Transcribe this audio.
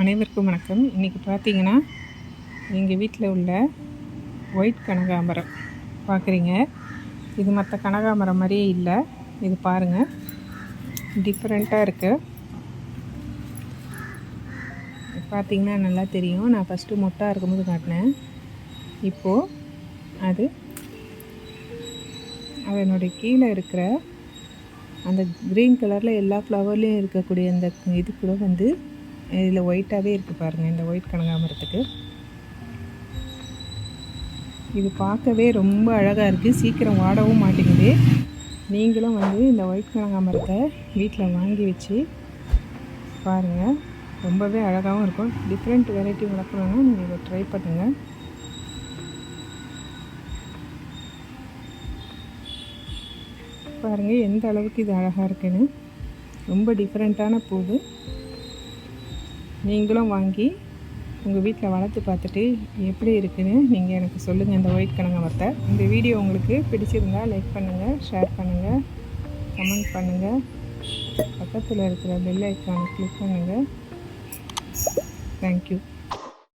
அனைவருக்கும் வணக்கம். இன்றைக்கி பார்த்தீங்கன்னா எங்கள் வீட்டில் உள்ள ஒயிட் கனகாம்பரம். பார்க்குறீங்க. இது மற்ற கனகாம்பரம் மாதிரியே இல்லை. இது பாருங்கள் டிஃப்ரெண்ட்டாக இருக்குது பார்த்தீங்கன்னா நல்லா தெரியும். நான் ஃபஸ்ட்டு மொட்டாக இருக்கும்போது காட்டினேன். இப்போது அது அதனுடைய கீழே இருக்கிற அந்த க்ரீன் கலரில் எல்லா ஃப்ளவர்லேயும் இருக்கக்கூடிய அந்த இது கூட வந்து இதில் ஒயிட்டாகவே இருக்குது பாருங்கள் இந்த ஒயிட் கனகாமரத்துக்கு. இது பார்க்கவே ரொம்ப அழகாக இருக்குது சீக்கிரம் வாடவும் மாட்டேங்குது. நீங்களும் வந்து இந்த ஒயிட் கனகாமரத்தை வீட்டில் வாங்கி வச்சு பாருங்கள் ரொம்பவே அழகாகவும் இருக்கும். டிஃப்ரெண்ட் வெரைட்டி வளர்க்கணும்னா நீங்கள் இதை ட்ரை பண்ணுங்கள் பாருங்கள் எந்த அளவுக்கு இது அழகாக இருக்குன்னு. ரொம்ப டிஃப்ரெண்ட்டான பூவு. நீங்களும் வாங்கி உங்கள் வீட்டில் வளர்த்து பார்த்துட்டு எப்படி இருக்குன்னு நீங்கள் எனக்கு சொல்லுங்கள் இந்த ஒயிட் கனகாமரத்தை இந்த வீடியோ உங்களுக்கு பிடிச்சிருந்தா லைக் பண்ணுங்கள் ஷேர் பண்ணுங்கள் கமெண்ட் பண்ணுங்கள் பக்கத்தில் இருக்கிற பெல் ஐக்கானை கிளிக் பண்ணுங்கள் தேங்க்யூ